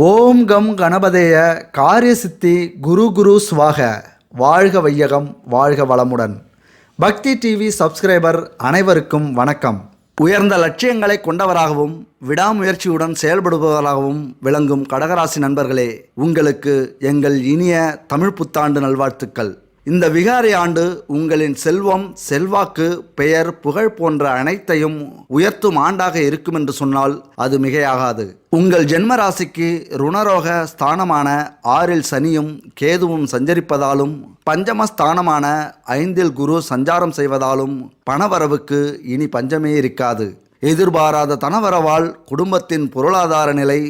ஓம் come கணபதேய காரியசித்தி குரு குரு சுவாக. வாழ்க வையகம் வாழ்க வளமுடன். பக்தி டிவி சப்ஸ்கிரைபர் அனைவருக்கும் வணக்கம். உயர்ந்த லட்சியங்களை கொண்டவராகவும் விடாமுயற்சியுடன் செயல்படுபவராகவும் விளங்கும் கடகராசி நண்பர்களே உங்களுக்கு எங்கள் இனிய தமிழ் புத்தாண்டு நல்வாழ்த்துக்கள். இந்த விகாரி ஆண்டு உங்களின் செல்வம் செல்வாக்கு பெயர் புகழ் போன்ற அனைத்தையும் உயர்த்தும் ஆண்டாக இருக்கும் என்று சொன்னால் அது மிகையாகாது. உங்கள் ஜென்ம ராசிக்கு ருணரோக ஸ்தானமான ஆறில் சனியும் கேதுவும் சஞ்சரிப்பதாலும் பஞ்சம ஸ்தானமான ஐந்தில் குரு சஞ்சாரம் செய்வதாலும் பணவரவுக்கு இனி பஞ்சமே இருக்காது. எதிர்பாராத தனவரவால் குடும்பத்தின் பொருளாதார நிலை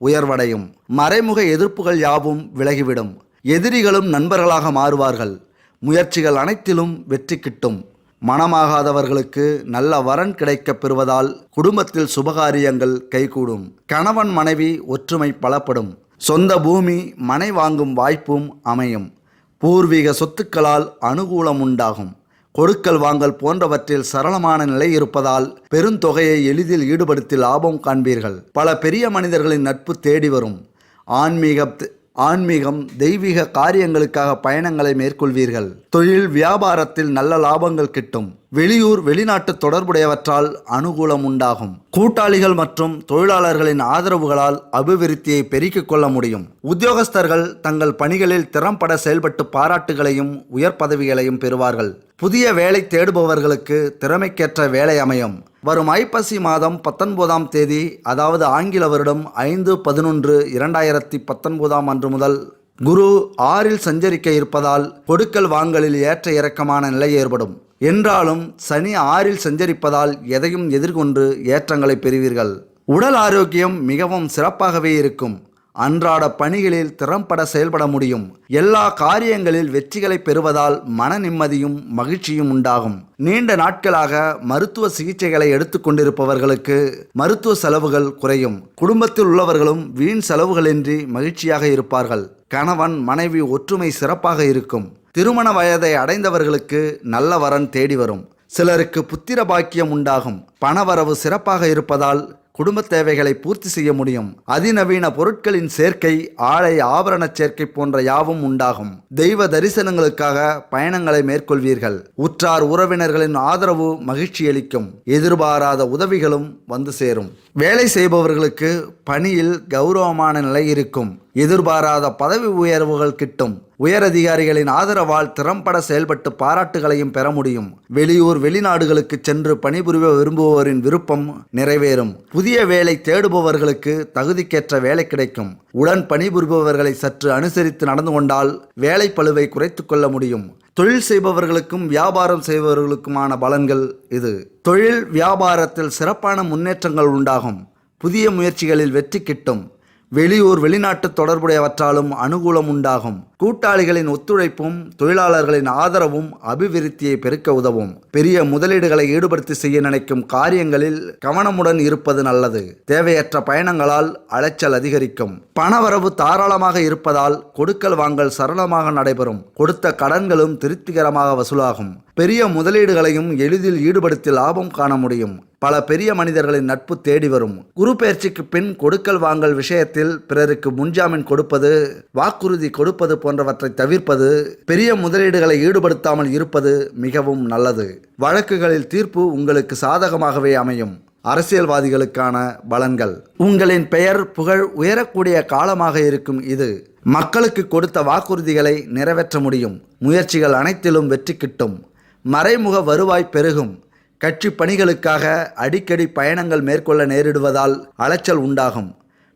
உயர்வடையும். மறைமுக எதிர்ப்புகள் யாவும் விலகிவிடும். எதிரிகளும் நண்பர்களாக மாறுவார்கள். முயற்சிகள் அனைத்திலும் வெற்றி கிட்டும். மனமாகாதவர்களுக்கு நல்ல வரன் கிடைக்கப் பெறுவதால் குடும்பத்தில் சுபகாரியங்கள் கைகூடும். கணவன் மனைவி ஒற்றுமை பலப்படும். சொந்த பூமி மனை வாங்கும் வாய்ப்பும் அமையும். பூர்வீக சொத்துக்களால் அனுகூலம் உண்டாகும். கொடுக்கல் வாங்கல் போன்றவற்றில் சரளமான நிலை இருப்பதால் பெருந்தொகையை எளிதில் ஈடுபடுத்தி லாபம் காண்பீர்கள். பல பெரிய மனிதர்களின் நட்பு தேடி வரும். ஆன்மீக ஆன்மீகம் தெய்வீக காரியங்களுக்காக பயணங்களை மேற்கொள்வீர்கள். தொழில் வியாபாரத்தில் நல்ல லாபங்கள் கிட்டும். வெளியூர் வெளிநாட்டு தொடர்புடையவற்றால் அனுகூலம் உண்டாகும் கூட்டாளிகள் மற்றும் தொழிலாளர்களின் ஆதரவுகளால் அபிவிருத்தியை பெருக்கிக் கொள்ள முடியும். உத்தியோகஸ்தர்கள் தங்கள் பணிகளில் திறம்பட செயல்பட்டு பாராட்டுகளையும் உயர் பதவிகளையும் பெறுவார்கள். புதிய வேலை தேடுபவர்களுக்கு திறமைக்கேற்ற வேலை அமையும். வரும் ஐப்பசி மாதம் பத்தொன்பதாம் தேதி அதாவது ஆங்கில வருடம் ஐந்து பதினொன்று இரண்டாயிரத்தி பத்தொன்பதாம் அன்று முதல் குரு ஆறில் சஞ்சரிக்க இருப்பதால் கொடுக்கல் வாங்கலில் ஏற்ற இறக்கமான நிலை ஏற்படும். என்றாலும் சனி ஆறில் சஞ்சரிப்பதால் எதையும் எதிர்கொண்டு ஏற்றங்களை பெறுவீர்கள். உடல் ஆரோக்கியம் மிகவும் சிறப்பாகவே இருக்கும். அன்றாட பணிகளில் திறம்பட செயல்பட முடியும். எல்லா காரியங்களில் வெற்றிகளை பெறுவதால் மன நிம்மதியும் மகிழ்ச்சியும் உண்டாகும். நீண்ட நாட்களாக மருத்துவ சிகிச்சைகளை எடுத்துக்கொண்டிருப்பவர்களுக்கு மருத்துவ செலவுகள் குறையும். குடும்பத்தில் உள்ளவர்களும் வீண் செலவுகளின்றி மகிழ்ச்சியாக இருப்பார்கள். கணவன் மனைவி ஒற்றுமை சிறப்பாக இருக்கும். திருமண வயதை அடைந்தவர்களுக்கு நல்ல வரன் தேடி வரும். சிலருக்கு புத்திர பாக்கியம் உண்டாகும். பணவரவு சிறப்பாக இருப்பதால் குடும்ப தேவைகளை பூர்த்தி செய்ய முடியும். அதிநவீன பொருட்களின் சேர்க்கை ஆடை ஆபரண சேர்க்கை போன்ற யாவும் உண்டாகும். தெய்வ தரிசனங்களுக்காக பயணங்களை மேற்கொள்வீர்கள். உற்றார் உறவினர்களின் ஆதரவு மகிழ்ச்சியளிக்கும் எதிர்பாராத உதவிகளும் வந்து சேரும். வேலை செய்பவர்களுக்கு பணியில் கௌரவமான நிலை இருக்கும். எதிர்பாராத பதவி உயர்வுகள் கிட்டும். உயரதிகாரிகளின் ஆதரவால் திறம்பட செயல்பட்டு பாராட்டுகளையும் பெற முடியும். வெளியூர் வெளிநாடுகளுக்கு சென்று பணிபுரிய விரும்புவோரின் விருப்பம் நிறைவேறும். புதிய வேலை தேடுபவர்களுக்கு தகுதிக்கேற்ற வேலை கிடைக்கும். உடன் பணிபுரிபவர்களை சற்று அனுசரித்து நடந்து கொண்டால் வேலை பழுவை குறைத்து கொள்ள முடியும். தொழில் செய்பவர்களுக்கும் வியாபாரம் செய்பவர்களுக்குமான பலன்கள் இது. தொழில் வியாபாரத்தில் சிறப்பான முன்னேற்றங்கள் உண்டாகும். புதிய முயற்சிகளில் வெற்றி கிட்டும். வெளியூர் வெளிநாட்டு தொடர்புடையவற்றாலும் அனுகூலம் உண்டாகும் கூட்டாளிகளின் ஒத்துழைப்பும் தொழிலாளர்களின் ஆதரவும் அபிவிருத்தியை பெருக்க உதவும். பெரிய முதலீடுகளை ஈடுபடுத்தி செய்ய நினைக்கும் காரியங்களில் கவனமுடன் இருப்பது நல்லது. தேவையற்ற பயணங்களால் அலைச்சல் அதிகரிக்கும். பணவரவு தாராளமாக இருப்பதால் கொடுக்கல் வாங்கல் சரளமாக நடைபெறும். கொடுத்த கடன்களும் திருப்திகரமாக வசூலாகும். பெரிய முதலீடுகளையும் எளிதில் ஈடுபடுத்தி லாபம் காண முடியும். பல பெரிய மனிதர்களின் நட்பு தேடி வரும். குரு பயிற்சிக்கு பின் கொடுக்கல் வாங்கல் விஷயத்தில் பிறருக்கு முன்ஜாமீன் கொடுப்பது வாக்குறுதி கொடுப்பது போன்றவற்றை தவிர்ப்பது பெரிய முதலீடுகளை ஈடுபடுத்தாமல் இருப்பது மிகவும் நல்லது. வழக்குகளில் தீர்ப்பு உங்களுக்கு சாதகமாகவே அமையும். அரசியல்வாதிகளுக்கான பலன்கள். உங்களின் பெயர் புகழ் உயரக்கூடிய காலமாக இருக்கும் இது. மக்களுக்கு கொடுத்த வாக்குறுதிகளை நிறைவேற்ற முடியும். முயற்சிகள் அனைத்திலும் வெற்றி கிட்டும். மறைமுக வருவாய் பெருகும். கட்சி பணிகளுக்காக அடிக்கடி பயணங்கள் மேற்கொள்ள நேரிடுவதால் அலைச்சல் உண்டாகும்.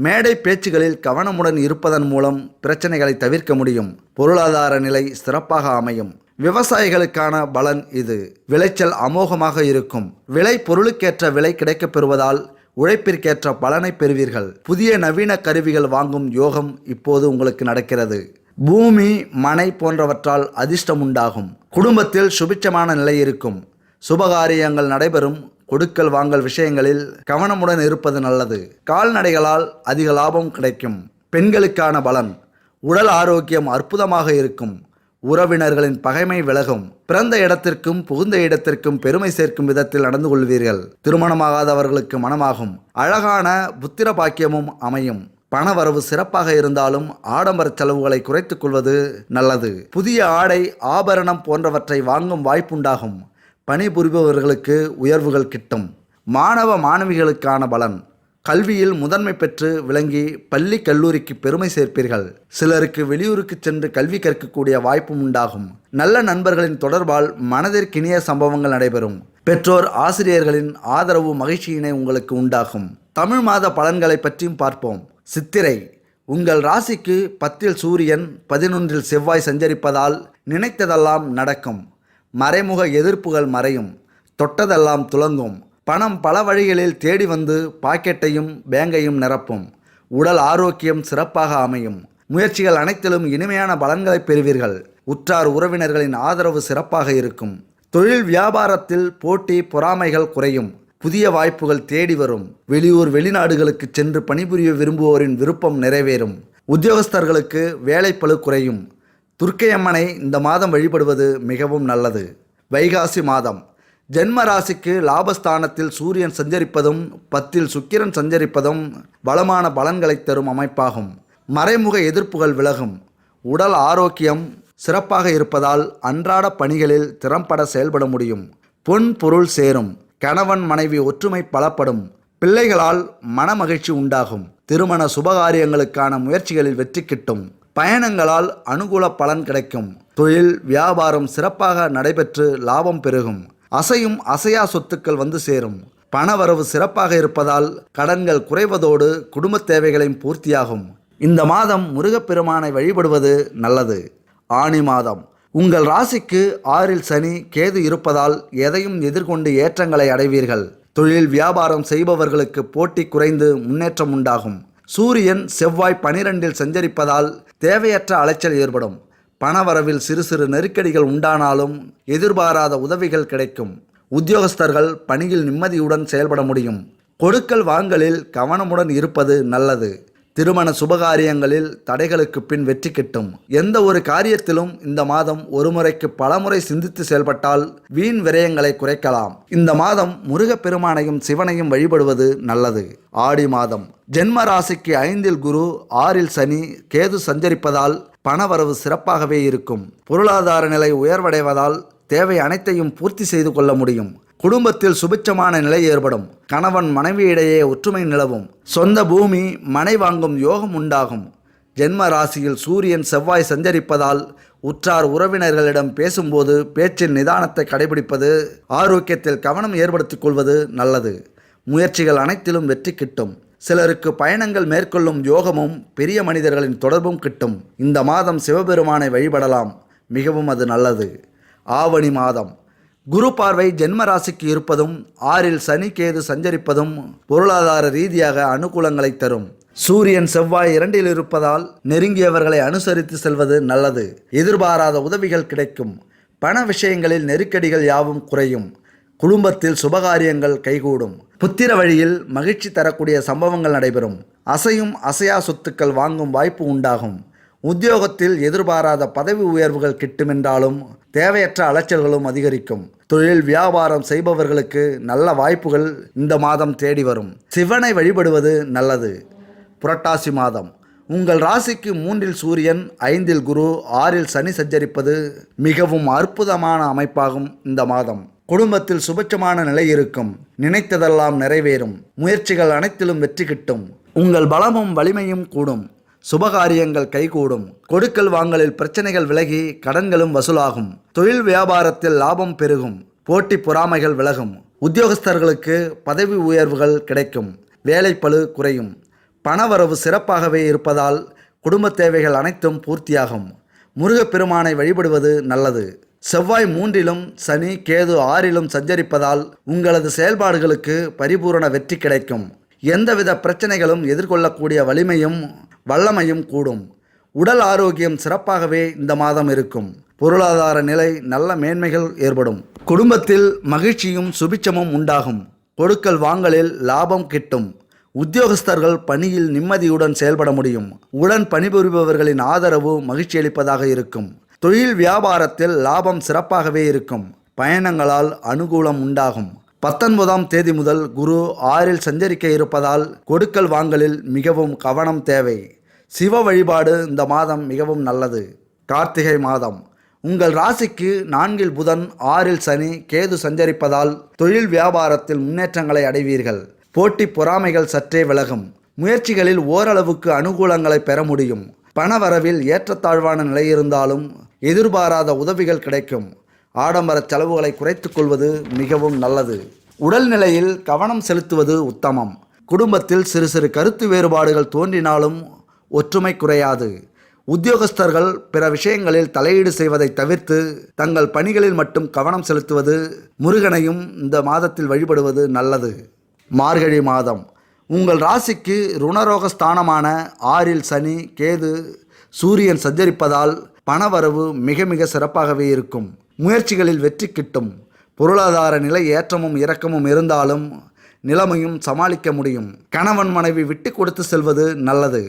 மேடை பேச்சுகளில் கவனமுடன் இருப்பதன் மூலம் பிரச்சனைகளை தவிர்க்க முடியும். பொருளாதார நிலை சிறப்பாக அமையும். விவசாயிகளுக்கான பலன் இது. விளைச்சல் அமோகமாக இருக்கும். விளை பொருளுக்கேற்ற விலை கிடைக்கப் பெறுவதால் உழைப்பிற்கேற்ற பலனை பெறுவீர்கள். புதிய நவீன கருவிகள் வாங்கும் யோகம் இப்போது உங்களுக்கு நடக்கிறது. பூமி மனை போன்றவற்றால் அதிர்ஷ்டம் உண்டாகும். குடும்பத்தில் சுபிட்சமான நிலை இருக்கும். சுபகாரியங்கள் நடைபெறும். கொடுக்கல் வாங்கல் விஷயங்களில் கவனமுடன் இருப்பது நல்லது. கால்நடைகளால் அதிக லாபம் கிடைக்கும். பெண்களுக்கான பலன். உடல் ஆரோக்கியம் அற்புதமாக இருக்கும். உறவினர்களின் பகைமை விலகும். பிறந்த இடத்திற்கும் புகுந்த இடத்திற்கும் பெருமை சேர்க்கும் விதத்தில் நடந்து கொள்வீர்கள். திருமணமாகாதவர்களுக்கு மனமாகும். அழகான புத்திர பாக்கியமும் அமையும். பணவரவு சிறப்பாக இருந்தாலும் ஆடம்பர செலவுகளை குறைத்துக் கொள்வது நல்லது. புதிய ஆடை ஆபரணம் போன்றவற்றை வாங்கும் வாய்ப்புண்டாகும். பணிபுரிபவர்களுக்கு உயர்வுகள் கிட்டும். மாணவ மாணவிகளுக்கான பலன். கல்வியில் முதன்மை பெற்று விளங்கி பள்ளி கல்லூரிக்கு பெருமை சேர்ப்பீர்கள். சிலருக்கு வெளியூருக்கு சென்று கல்வி கற்கக்கூடிய வாய்ப்பும் உண்டாகும். நல்ல நண்பர்களின் தொடர்பால் மனதிற்கினிய சம்பவங்கள் நடைபெறும். பெற்றோர் ஆசிரியர்களின் ஆதரவு மகிழ்ச்சியினை உங்களுக்கு உண்டாகும். தமிழ் மாத பலன்களை பற்றியும் பார்ப்போம். சித்திரை. உங்கள் ராசிக்கு பத்தில் சூரியன் பதினொன்றில் செவ்வாய் சஞ்சரிப்பதால் நினைத்ததெல்லாம் நடக்கும். மறைமுக எதிர்ப்புகள் மறையும். தொட்டதெல்லாம் துலங்கும் பணம் பல வழிகளில் தேடி வந்து பாக்கெட்டையும் பேங்கையும் நிரப்பும். உடல் ஆரோக்கியம் சிறப்பாக அமையும். முயற்சிகள் அனைத்திலும் இனிமையான பலன்களை பெறுவீர்கள். உற்றார் உறவினர்களின் ஆதரவு சிறப்பாக இருக்கும். தொழில் வியாபாரத்தில் போட்டி பொறாமைகள் குறையும். புதிய வாய்ப்புகள் தேடி வரும். வெளியூர் வெளிநாடுகளுக்கு சென்று பணிபுரிய விரும்புவோரின் விருப்பம் நிறைவேறும். உத்தியோகஸ்தர்களுக்கு வேலைப்பழு குறையும். துர்க்கையம்மனை இந்த மாதம் வழிபடுவது மிகவும் நல்லது. வைகாசி மாதம். ஜென்ம ராசிக்கு லாபஸ்தானத்தில் சூரியன் சஞ்சரிப்பதும் பத்தில் சுக்கிரன் சஞ்சரிப்பதும் வளமான பலன்களை தரும் அமைப்பாகும். மறைமுக எதிர்ப்புகள் விலகும். உடல் ஆரோக்கியம் சிறப்பாக இருப்பதால் அன்றாட பணிகளில் திறம்பட செயல்பட முடியும். பொன் பொருள் சேரும். கணவன் மனைவி ஒற்றுமை பலப்படும். பிள்ளைகளால் மனமகிழ்ச்சி உண்டாகும். திருமண சுபகாரியங்களுக்கான முயற்சிகளில் வெற்றி கிட்டும். பயணங்களால் அனுகூல பலன் கிடைக்கும். தொழில் வியாபாரம் சிறப்பாக நடைபெற்று லாபம் பெருகும். அசையும் அசையா சொத்துக்கள் வந்து சேரும். பணவரவு சிறப்பாக இருப்பதால் கடன்கள் குறைவதோடு குடும்ப தேவைகளையும் பூர்த்தியாகும். இந்த மாதம் முருகப்பெருமானை வழிபடுவது நல்லது. ஆணி மாதம். உங்கள் ராசிக்கு ஆறில் சனி கேது இருப்பதால் எதையும் எதிர்கொண்டு ஏற்றங்களை அடைவீர்கள். தொழில் வியாபாரம் செய்பவர்களுக்கு போட்டி குறைந்து முன்னேற்றம் உண்டாகும். சூரியன் செவ்வாய் பனிரெண்டில் சஞ்சரிப்பதால் தேவையற்ற அலைச்சல் ஏற்படும். பணவரவில் சிறு சிறு நெருக்கடிகள் உண்டானாலும் எதிர்பாராத உதவிகள் கிடைக்கும். உத்தியோகஸ்தர்கள் பணியில் நிம்மதியுடன் செயல்பட முடியும். கொடுக்கல் வாங்கலில் கவனமுடன் இருப்பது நல்லது. திருமண சுபகாரியங்களில் தடைகளுக்கு பின் வெற்றி கிட்டும். எந்த ஒரு காரியத்திலும் இந்த மாதம் ஒரு முறைக்கு பலமுறை சிந்தித்து செயல்பட்டால் வீண் விரயங்களை குறைக்கலாம். இந்த மாதம் முருகப்பெருமானையும் சிவனையும் வழிபடுவது நல்லது. ஆடி மாதம். ஜென்ம ராசிக்கு ஐந்தில் குரு ஆறில் சனி கேது சஞ்சரிப்பதால் பணவரவு சிறப்பாகவே இருக்கும். பொருளாதார நிலை உயர்வடைவதால் தேவை அனைத்தையும் பூர்த்தி செய்து கொள்ள முடியும். குடும்பத்தில் சுபிட்சமான நிலை ஏற்படும். கணவன் மனைவியிடையே ஒற்றுமை நிலவும். சொந்த பூமி மனை வாங்கும் யோகம் உண்டாகும். ஜென்ம ராசியில் சூரியன் செவ்வாய் சஞ்சரிப்பதால் உற்றார் உறவினர்களிடம் பேசும்போது பேச்சின் நிதானத்தை கடைபிடிப்பது ஆரோக்கியத்தில் கவனம் ஏற்படுத்திக் கொள்வது நல்லது. முயற்சிகள் அனைத்திலும் வெற்றி கிட்டும். சிலருக்கு பயணங்கள் மேற்கொள்ளும் யோகமும் பெரிய மனிதர்களின் தொடர்பும் கிட்டும். இந்த மாதம் சிவபெருமானை வழிபடலாம். மிகவும் அது நல்லது. ஆவணி மாதம். குரு பார்வை ஜென்ம ராசிக்கு இருப்பதும் ஆறில் சனி கேது சஞ்சரிப்பதும் பொருளாதார ரீதியாக அனுகூலங்களை தரும். சூரியன் செவ்வாய் இரண்டில் இருப்பதால் நெருங்கியவர்களை அனுசரித்து செல்வது நல்லது. எதிர்பாராத உதவிகள் கிடைக்கும். பண விஷயங்களில் நெருக்கடிகள் யாவும் குறையும். குடும்பத்தில் சுபகாரியங்கள் கைகூடும். புத்திர வழியில் மகிழ்ச்சி தரக்கூடிய சம்பவங்கள் நடைபெறும். அசையும் அசையா சொத்துக்கள் வாங்கும் வாய்ப்பு உண்டாகும். உத்தியோகத்தில் எதிர்பாராத பதவி உயர்வுகள் கிட்டுமென்றாலும் தேவையற்ற அலைச்சல்களும் அதிகரிக்கும். தொழில் வியாபாரம் செய்பவர்களுக்கு நல்ல வாய்ப்புகள் இந்த மாதம் தேடி வரும். சிவனை வழிபடுவது நல்லது. புரட்டாசி மாதம். உங்கள் ராசிக்கு மூன்றில் சூரியன் ஐந்தில் குரு ஆறில் சனி சஞ்சரிப்பது மிகவும் அற்புதமான அமைப்பாகும் இந்த மாதம். குடும்பத்தில் சுபட்சமான நிலை இருக்கும். நினைத்ததெல்லாம் நிறைவேறும். முயற்சிகள் அனைத்திலும் வெற்றி கிட்டும். உங்கள் பலமும் வலிமையும் கூடும். சுபகாரியங்கள் கைகூடும். கொடுக்கல் வாங்கலில் பிரச்சனைகள் விலகி கடன்களும் வசூலாகும். தொழில் வியாபாரத்தில் லாபம் பெருகும். போட்டி பொறாமைகள் விலகும். உத்தியோகஸ்தர்களுக்கு பதவி உயர்வுகள் கிடைக்கும். வேலைப்பழு குறையும். பணவரவு சிறப்பாகவே இருப்பதால் குடும்ப தேவைகள் அனைத்தும் பூர்த்தியாகும். முருகப்பெருமானை வழிபடுவது நல்லது. செவ்வாய் மூன்றிலும் சனி கேது ஆறிலும் சஞ்சரிப்பதால் உங்களது செயல்பாடுகளுக்கு பரிபூரண வெற்றி கிடைக்கும். எந்தவித பிரச்சனைகளும் எதிர்கொள்ளக்கூடிய வலிமையும் வல்லமையும் கூடும். உடல் ஆரோக்கியம் சிறப்பாகவே இந்த மாதம் இருக்கும். பொருளாதார நிலை நல்ல மேன்மைகள் ஏற்படும். குடும்பத்தில் மகிழ்ச்சியும் சுபிச்சமும் உண்டாகும். கொடுக்கல் வாங்கலில் லாபம் கிட்டும். உத்தியோகஸ்தர்கள் பணியில் நிம்மதியுடன் செயல்பட முடியும். உடன் பணிபுரிபவர்களின் ஆதரவு மகிழ்ச்சியளிப்பதாக இருக்கும். தொழில் வியாபாரத்தில் லாபம் சிறப்பாகவே இருக்கும். பயணங்களால் அனுகூலம் உண்டாகும். பத்தொன்பதாம் தேதி முதல் குரு ஆறில் சஞ்சரிக்க இருப்பதால் கொடுக்கல் வாங்கலில் மிகவும் கவனம் தேவை. சிவ வழிபாடு இந்த மாதம் மிகவும் நல்லது. கார்த்திகை மாதம். உங்கள் ராசிக்கு நான்கில் புதன் ஆறில் சனி கேது சஞ்சரிப்பதால் தொழில் வியாபாரத்தில் முன்னேற்றங்களை அடைவீர்கள். போட்டி பொறாமைகள் சற்றே விலகும். முயற்சிகளில் ஓரளவுக்கு அனுகூலங்களை பெற முடியும். பணவரவில் ஏற்றத்தாழ்வான நிலை இருந்தாலும் எதிர்பாராத உதவிகள் கிடைக்கும். ஆடம்பர செலவுகளை குறைத்து கொள்வது மிகவும் நல்லது. உடல்நிலையில் கவனம் செலுத்துவது உத்தமம். குடும்பத்தில் சிறு சிறு கருத்து வேறுபாடுகள் தோன்றினாலும் ஒற்றுமை குறையாது. உத்தியோகஸ்தர்கள் பிற விஷயங்களில் தலையீடு செய்வதை தவிர்த்து தங்கள் பணிகளில் மட்டும் கவனம் செலுத்துவது முருகனையும் இந்த மாதத்தில் வழிபடுவது நல்லது. மார்கழி மாதம். உங்கள் ராசிக்கு ருணரோக ஸ்தானமான ஆறில் சனி கேது சூரியன் சஞ்சரிப்பதால் பணவரவு மிக மிக சிறப்பாகவே இருக்கும். முயற்சிகளில் வெற்றி கிட்டும். பொருளாதார நிலை ஏற்றமும் இறக்கமும் இருந்தாலும் நிலைமையும் சமாளிக்க முடியும். கணவன் மனைவி விட்டு கொடுத்து செல்வது நல்லது.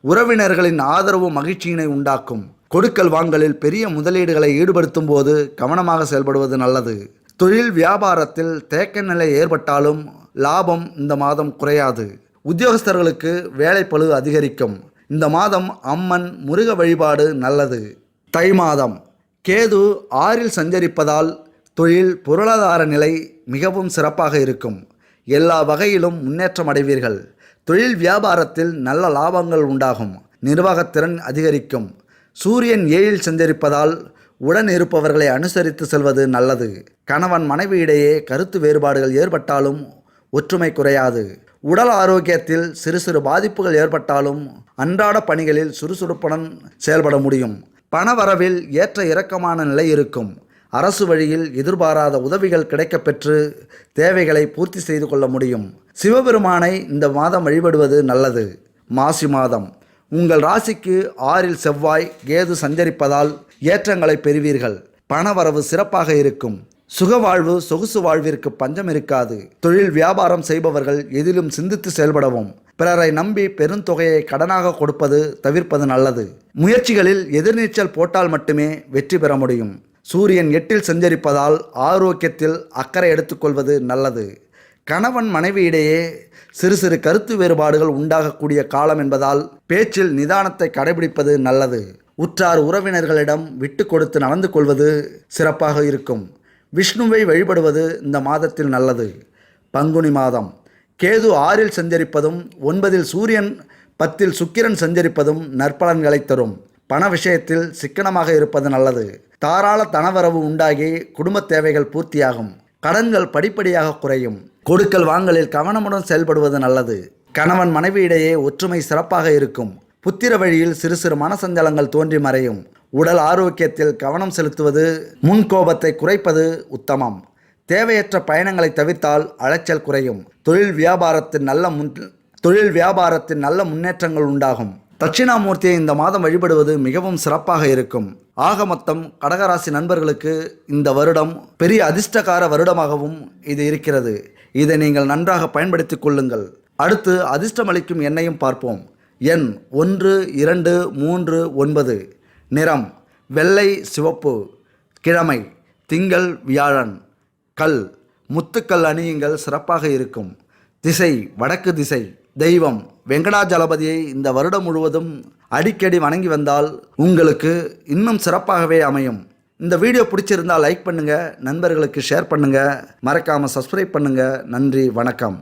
உறவினர்களின் ஆதரவு மகிழ்ச்சியினை உண்டாக்கும். கொடுக்கல் வாங்கலில் பெரிய முதலீடுகளை ஈடுபடுத்தும் போது கவனமாக செயல்படுவது நல்லது. தொழில் வியாபாரத்தில் தேக்க நிலை ஏற்பட்டாலும் லாபம் இந்த மாதம் குறையாது. உத்தியோகஸ்தர்களுக்கு வேலைப்பளு அதிகரிக்கும். இந்த மாதம் அம்மன் முருக வழிபாடு நல்லது. தை மாதம் கேது ஆறில் சஞ்சரிப்பதால் தொழில் பொருளாதார நிலை மிகவும் சிறப்பாக இருக்கும். எல்லா வகையிலும் முன்னேற்றம் அடைவீர்கள். தொழில் வியாபாரத்தில் நல்ல லாபங்கள் உண்டாகும். நிர்வாகத்திறன் அதிகரிக்கும். சூரியன் ஏழில் சஞ்சரிப்பதால் உடன் இருப்பவர்களை அனுசரித்து செல்வது நல்லது. கணவன் மனைவி இடையே கருத்து வேறுபாடுகள் ஏற்பட்டாலும் ஒற்றுமை குறையாது. உடல் ஆரோக்கியத்தில் சிறு சிறு பாதிப்புகள் ஏற்பட்டாலும் அன்றாட பணிகளில் சுறுசுறுப்புடன் செயல்பட முடியும். பணவரவில் ஏற்ற இறக்கமான நிலை இருக்கும். அரசு வழியில் எதிர்பாராத உதவிகள் கிடைக்கப்பெற்று தேவைகளை பூர்த்தி செய்து கொள்ள முடியும். சிவபெருமானை இந்த மாதம் வழிபடுவது நல்லது. மாசி மாதம். உங்கள் ராசிக்கு ஆறில் செவ்வாய் கேது சஞ்சரிப்பதால் ஏற்றங்களை பெறுவீர்கள். பணவரவு சிறப்பாக இருக்கும். சுகவாழ்வு சொகுசு வாழ்விற்கு பஞ்சம் இருக்காது. தொழில் வியாபாரம் செய்பவர்கள் எதிலும் சிந்தித்து செயல்படவும். பிறரை நம்பி பெருந்தொகையை கடனாக கொடுப்பது தவிர்ப்பது நல்லது. முயற்சிகளில் எதிர்நீச்சல் போட்டால் மட்டுமே வெற்றி பெற முடியும். சூரியன் எட்டில் சஞ்சரிப்பதால் ஆரோக்கியத்தில் அக்கறை எடுத்துக்கொள்வது நல்லது. கணவன் மனைவியிடையே சிறு சிறு கருத்து வேறுபாடுகள் உண்டாகக்கூடிய காலம் என்பதால் பேச்சில் நிதானத்தை கடைபிடிப்பது நல்லது. உற்றார் உறவினர்களிடம் விட்டு கொடுத்து நடந்து கொள்வது சிறப்பாக இருக்கும். விஷ்ணுவை வழிபடுவது இந்த மாதத்தில் நல்லது. பங்குனி மாதம். கேது ஆறில் சஞ்சரிப்பதும் ஒன்பதில் சூரியன் பத்தில் சுக்கிரன் சஞ்சரிப்பதும் நற்பலன்களை தரும். பண விஷயத்தில் சிக்கனமாக இருப்பது நல்லது. தாராள தனவரவு உண்டாகி குடும்ப தேவைகள் பூர்த்தியாகும். கடன்கள் படிப்படியாக குறையும். கொடுக்கல் வாங்கலில் கவனமுடன் செயல்படுவது நல்லது. கணவன் மனைவியிடையே ஒற்றுமை சிறப்பாக இருக்கும். புத்திர வழியில் சிறு சிறு மனசஞ்சலங்கள் தோன்றி மறையும். உடல் ஆரோக்கியத்தில் கவனம் செலுத்துவது முன்கோபத்தை குறைப்பது உத்தமம். தேவையற்ற பயணங்களை தவிர்த்தால் அலைச்சல் குறையும். தொழில் வியாபாரத்தின் நல்ல முன் தொழில் வியாபாரத்தின் நல்ல முன்னேற்றங்கள் உண்டாகும். தட்சிணாமூர்த்தியை இந்த மாதம் வழிபடுவது மிகவும் சிறப்பாக இருக்கும். ஆக மொத்தம் கடகராசி நண்பர்களுக்கு இந்த வருடம் பெரிய அதிர்ஷ்டகார வருடமாகவும் இது இருக்கிறது. இதை நீங்கள் நன்றாக பயன்படுத்திக் கொள்ளுங்கள். அடுத்து அதிர்ஷ்டமளிக்கும் எண்ணையும் பார்ப்போம். எண் ஒன்று இரண்டு மூன்று ஒன்பது. நிறம் வெள்ளை சிவப்பு. கிழமை திங்கள் வியாழன். கல் முத்துக்கல் அணியுங்கள் சிறப்பாக இருக்கும். திசை வடக்கு திசை தெய்வம். வெங்கடாஜலபதியை இந்த வருடம் முழுவதும் அடிக்கடி வணங்கி வந்தால் உங்களுக்கு இன்னும் சிறப்பாகவே அமையும். இந்த வீடியோ பிடிச்சிருந்தால் லைக் பண்ணுங்கள் நண்பர்களுக்கு ஷேர் பண்ணுங்கள் மறக்காமல் சப்ஸ்கிரைப் பண்ணுங்கள் நன்றி வணக்கம்.